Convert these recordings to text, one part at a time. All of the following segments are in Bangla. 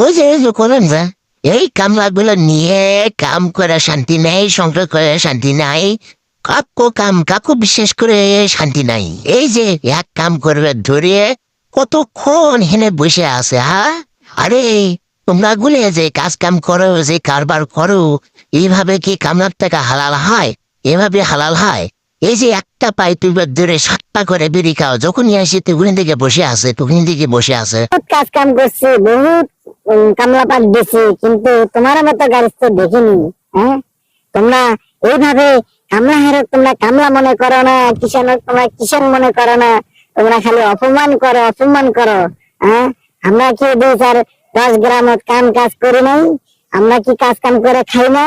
ওই যে করেন যে এই কামলাগুলো নিয়ে কাম করে শান্তি নেই সংসার করে শান্তি নাই কাকু কাম কাকু বিশেষ করে শান্তি নাই এই যে এক কাম করবে ধরে কতক্ষণ হেনে বসে আছে হ্যাঁ আরে তোমরা গুলে যে কাজ কাম করো যে কারবার করো এইভাবে কি কামলার টাকা হালাল হয় এভাবে হালাল হয় এই যে একটা পাইপের ধরে সাতটা করে বিড়ি খাও যখনই আসি তখন দিকে বসে আছে তখন দিকে বসে আছে কাজ কাম করছি বহুত কামলা পাট দিছি কিন্তু তোমার মতো গাড়ি তো দেখিনি হ্যাঁ? তোমরা এইভাবে কামলা হেরো তোমরা কামলা মনে করো না কিষান তোমরা কিষান মনে করো না, তোমরা খালি অপমান করো অপমান করো হ্যাঁ? আমরা কি দুই চার দশ গ্রামত কাম কাজ করি নাই? আমরা কি কাজ কাম করে খাই না?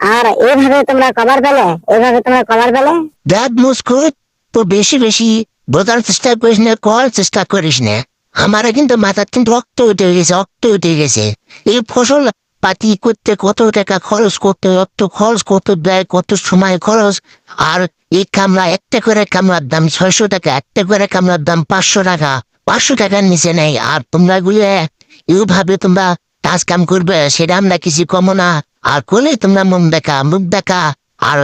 আর এইভাবে তোমরা কবার পেলে? এইভাবে তোমরা কবার পেলে? দাঁত মুসকুট তো বেশি বেশি বোঝার চেষ্টা করিস না করার চেষ্টা করিস না। আমার কিন্তু মাথার কিন্তু রক্ত উঠে গেছে, রক্ত উঠে গেছে। এই ফসল পাতি করতে কত টাকা খরচ করতে কত খরচ কত ব্যয়, কত সময় খরচ? আর এই কামলা একটা করে কামলার দাম ছয়শো টাকা, একটা করে কামলার দাম পাঁচশো টাকা। পাঁচশো টাকার নিচে নেই, আর তোমরা গুলো এইভাবে তোমরা কাজ কাম করবে, সেটা আমরা কিছু কমো না। আর করলে তোমরা মন দেখা, মুখ দেখা, আর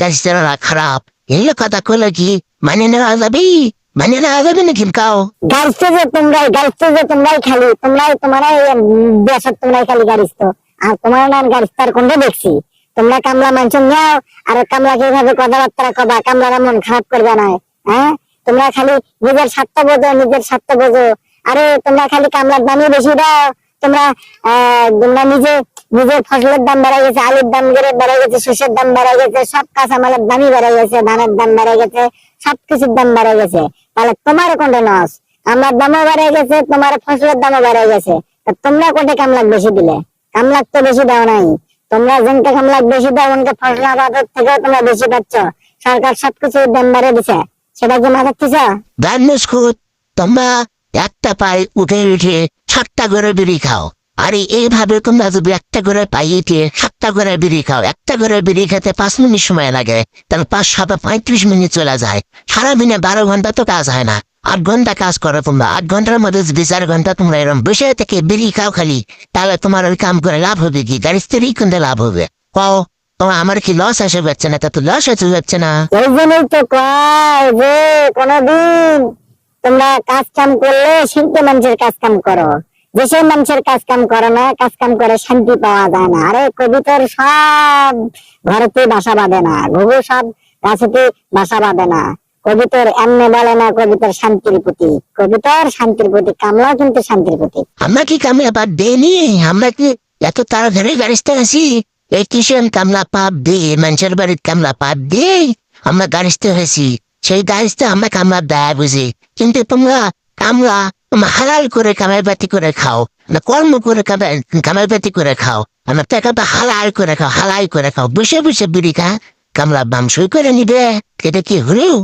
গাছটা খারাপ। এগুলো কথা করলে কি মানে নেওয়া যাবে মানে নেওয়া যাবে নাকি কাও? গাড়িতে যে তোমরাই গাড়িতে যে তোমরাই খালি, তোমরাই তোমারাই দেশের তোমরাই খালি গাড়িস তো আর তোমার নাম গাড়িস তার কোনটা দেখছি। তোমরা কামলা মানছো নাও আর কামলাকে এইভাবে কথাবার্তা কবা, কামলারা মন খারাপ করবে না হ্যাঁ? তোমরা খালি নিজের স্বার্থ বোঝো, নিজের স্বার্থ বোঝো। আরে, তোমরা খালি কামলার দামই বেশি দাও। তোমরা তোমরা নিজে নিজের ফসলের দাম বেড়ে গেছে, আলুর দাম বেড়ে গেছে শস্যের দাম বেড়ে গেছে, সব কাঁচামালের দামই বেড়ে গেছে, ধানের দাম বেড়ে গেছে। সবকিছুর দাম বেড়ে গেছে। তাহলে তোমার কোনটা নস আমার দামও বেড়ে গেছে, তোমার ফসলের দামও বেড়ে গেছে। তোমরা কোটে কামলাক বেশি দিলে? কামলাক তো বেশি দাও নাই। তোমরা যেনকে কামলাক বেশি দাও উনকে ফসল আবাদের থেকেও তোমরা বেশি পাচ্ছ। সরকার সবকিছু দাম বেড়ে দিছে। সেটা কি মাথার দিছ মুসকুট তোমরা একটা পায়ে উঠে উঠে সাতটা করে বিড়ি খাও। আরে, এইভাবে তোমরা যদি একটা করে পাইয়ে উঠে সাতটা করে বিড়ি খাও, একটা করে বিড়ি খেতে পাঁচ মিনিট সময় লাগে, তাহলে পাঁচ সাত পঁয়ত্রিশ মিনিট চলে যায়। সারাদিনে বারো ঘণ্টা তো কাজ হয় না। আট ঘণ্টা কাজ করো তোমরা। আট ঘণ্টার মধ্যে যদি চার ঘণ্টা তোমরা এরকম বসে থেকে বিড়ি খাও খালি, তাহলে তোমার ওই কাম করে লাভ হবে কি? গাড়ি স্ত্রী কিন্তু লাভ হবে। কও, তোমার আমার কি লস আসে যাচ্ছে না? তা লস আসে যাচ্ছে না। এই জন্যই তো তোমরা কাজ কাম করলে শিল্পী মানুষের কাজ কাম করো। দেশের মানুষের কাজ কাম করো না কাজ কাম করে শান্তি পাওয়া যায় না। আরে কবিতার সব ঘরেতে বাসা বাঁধে না, ঘুঘু সব গাছেতে বাসা বাঁধে না। কবিতার এমনি বলে না কবিতার শান্তির প্রতি কবিতার শান্তির প্রতি কামলাও কিন্তু শান্তির প্রতি আমরা কি কামলা পাপ দেয়নি আমরা কি এত তাড়াতাড়ি গাড়িতে আছি এই কিষণ কামলা পাপ দিয়ে মানুষের বাড়ির কামলা পাপ দিয়ে আমরা গাড়িতে হয়েছি সেই গাড়িতে আমরা কামলা দেয় বুঝি। কিন্তু তোমরা তোমরা হালাল করে কামাই বাতি করে খাও না কর্ম করে কামাই বাতি করে খাও আমরা টাকাটা হালাল করে খাও, হালাই করে খাও, বসে বসে বিড়ি খা, কামলা বাম সই করে নিবে, এটা কি হলেও